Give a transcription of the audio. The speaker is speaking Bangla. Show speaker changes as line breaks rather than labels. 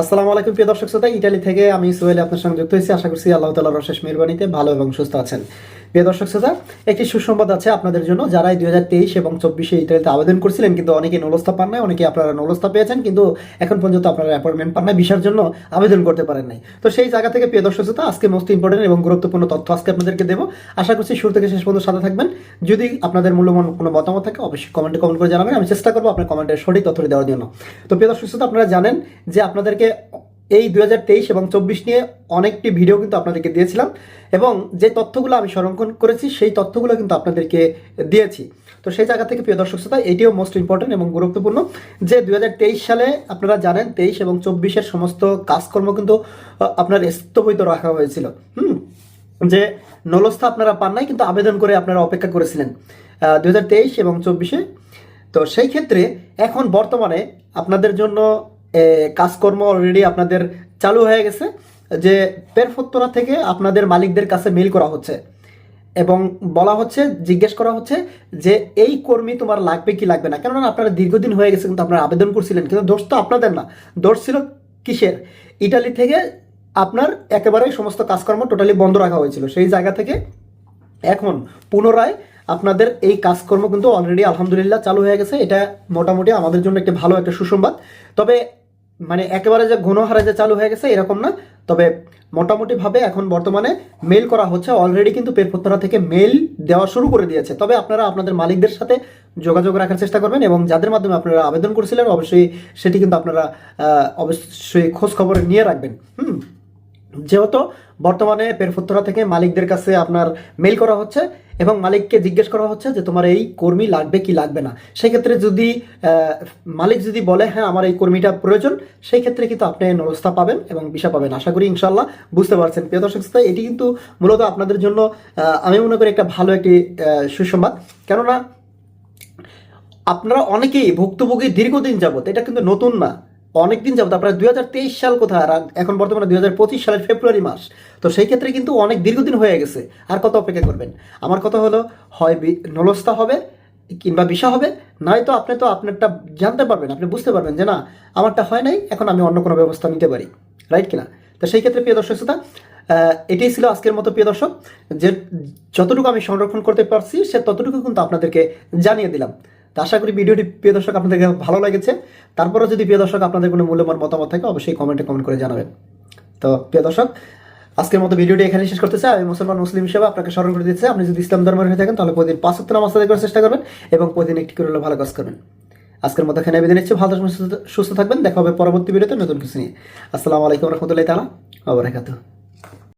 আসসালামু আলাইকুম প্রিয় দর্শক শ্রোতা। ইটালি থেকে আমি সোহেল আপনার সঙ্গে যুক্ত হয়েছি। আশা করছি আল্লাহ তালার অশেষ মেহরবানিতে ভালো এবং সুস্থ আছেন। প্রিয় দর্শক শ্রোতা, একটি সুসংবাদ আছে আপনাদের জন্য যারা দুই হাজার তেইশ এবং চব্বিশে ইটালিতে আবেদন করছিলেন, কিন্তু অনেকে নলস্তা পান নাই অনেকে আপনারা নলস্তা পেয়েছেন, কিন্তু এখন পর্যন্ত আপনারা অ্যাপয়েন্টমেন্ট পান নাই, ভিসার জন্য আবেদন করতে পারেন নাই। তো সেই জায়গা থেকে প্রিয় দর্শক শ্রোতা, আজকে মোস্ট ইম্পর্টেন্ট এবং গুরুত্বপূর্ণ তথ্য আজকে আপনাদেরকে দেবো। আশা করছি শুরু থেকে শেষ পর্যন্ত সাথে থাকবেন। যদি আপনাদের মূল্যবান কোনো মতামত থাকে, অবশ্যই কমেন্টে কমেন্ট করে জানাবেন। আমি চেষ্টা করব আপনার কমেন্টের সঠিক তথ্যটি দেওয়ার জন্য। তো প্রিয় দর্শক শ্রোতা, আপনারা জানেন যে আপনাদেরকে এই দুই হাজার তেইশ এবং চব্বিশ নিয়ে অনেকটি ভিডিও কিন্তু আপনাদেরকে দিয়েছিলাম এবং যে তথ্যগুলো আমি সংরক্ষণ করেছি, সেই তথ্যগুলো কিন্তু আপনাদেরকে দিয়েছি। তো সেই জায়গা থেকে প্রিয় দর্শক শ্রোতা, এটিও মোস্ট ইম্পর্টেন্ট এবং গুরুত্বপূর্ণ যে দুই হাজার তেইশ সালে আপনারা জানেন, তেইশ এবং চব্বিশের সমস্ত কাজকর্ম কিন্তু আপনার স্থগিত রাখা হয়েছিল। হুম? যে নলস্থা আপনারা পান নাই, কিন্তু আবেদন করে আপনারা অপেক্ষা করেছিলেন দুহাজার তেইশ এবং চব্বিশে। তো সেই ক্ষেত্রে এখন বর্তমানে আপনাদের জন্য কাজকর্ম অলরেডি আপনাদের চালু হয়ে গেছে, যে পেরফত্তরা থেকে আপনাদের মালিকদের কাছে মেল করা হচ্ছে। এবং বলা হচ্ছে, জিজ্ঞেস করা হচ্ছে যে এই কর্মী তোমার লাগবে কি লাগবে না? কেননা আপনারা দীর্ঘদিন হয়ে গেছে, কিন্তু আপনারা আবেদন করছিলেন, কিন্তু দোষ তো আপনাদের না। দোষ ছিল কিসের? ইটালি থেকে আপনার একেবারে সমস্ত কাজকর্ম টোটালি বন্ধ রাখা হয়েছিল। সেই জায়গা থেকে এখন পুনরায় আপনাদের এই কাজকর্ম কিন্তু অলরেডি আলহামদুলিল্লাহ চালু হয়ে গেছে। এটা মোটামুটি আমাদের জন্য একটি ভালো একটা সুসংবাদ। তবে মানে একেবারে যে ঘনহারে যে চালু হয়ে গেছে, এরকম না। তবে মোটামুটিভাবে এখন বর্তমানে মেল করা হচ্ছে। অলরেডি কিন্তু পেরপত্তরা থেকে মেল দেওয়া শুরু করে দিয়েছে। তবে আপনারা আপনাদের মালিকদের সাথে যোগাযোগ রাখার চেষ্টা করবেন এবং যাদের মাধ্যমে আপনারা আবেদন করেছিলেন, অবশ্যই সেটি কিন্তু আপনারা অবশ্যই খোঁজ খবর নিয়ে রাখবেন। হুম। যেহেতু বর্তমানে পেরফুত্তরা থেকে মালিকদের কাছে আপনার মেল করা হচ্ছে এবং মালিককে জিজ্ঞেস করা হচ্ছে যে তোমার এই কর্মী লাগবে কি লাগবে না। সেক্ষেত্রে যদি মালিক যদি বলে হ্যাঁ আমার এই কর্মীটা প্রয়োজন সেই ক্ষেত্রে কিন্তু আপনি নরস্তা পাবেন এবং বিষা পাবেন। আশা করি ইনশাল্লাহ বুঝতে পারছেন। প্রিয় দর্শক এটি কিন্তু মূলত আপনাদের জন্য আমি মনে করি একটা ভালো একটি সুসংবাদ। কেননা আপনারা অনেকেই ভুক্তভোগী দীর্ঘদিন যাবত এটা কিন্তু নতুন না। অনেকদিন যাবত, আপনারা দুই হাজার তেইশ সাল কোথায়, আর এখন বর্তমানে দুই হাজার পঁচিশ সালের ফেব্রুয়ারি মাস। তো সেই ক্ষেত্রে কিন্তু অনেক দীর্ঘদিন হয়ে গেছে। আর কত অপেক্ষা করবেন? আমার কথা হলো, হয় নলস্তা হবে, কিংবা বিষা হবে নয়তো আপনি তো আপনারটা জানতে পারবেন, আপনি বুঝতে পারবেন যে না, আমারটা হয় নাই, এখন আমি অন্য কোনো ব্যবস্থা নিতে পারি। রাইট কিনা? তো সেই ক্ষেত্রে প্রিয় দর্শক শ্রোতা এটাই ছিল আজকের মতো প্রিয় দর্শক। যে যতটুকু আমি সংরক্ষণ করতে পারছি, সে ততটুকু কিন্তু আপনাদেরকে জানিয়ে দিলাম। তো আশা করি ভিডিওটি প্রিয় দর্শক আপনাদেরকে ভালো লেগেছে। তারপরেও যদি প্রিয় দর্শক আপনাদের কোনো মূল্যবান মতামত থাকে, অবশ্যই কমেন্টে কমেন্ট করে জানাবেন। তো প্রিয় দর্শক, আজকের মতো ভিডিওটি এখানে শেষ করতে চাই আমি মুসলমান মুসলিম হিসেবে আপনাকে স্মরণ করে দিচ্ছি, আপনি যদি ইসলাম ধর্মের হয়ে থাকেন, তাহলে প্রতিদিন পাঁচ সপ্তাহ নামাজ করার চেষ্টা করবেন এবং প্রতিদিন একটি করে ভালো কাজ করবেন। আজকের মতো এখানে বিদায় নিচ্ছি। ভালো সুস্থ- থাকবেন। দেখা হবে পরবর্তী ভিডিওতে নতুন কিছু নিয়ে। আসসালামু আলাইকুম রহমতুল্লাহ তালা আবরাকাতুহ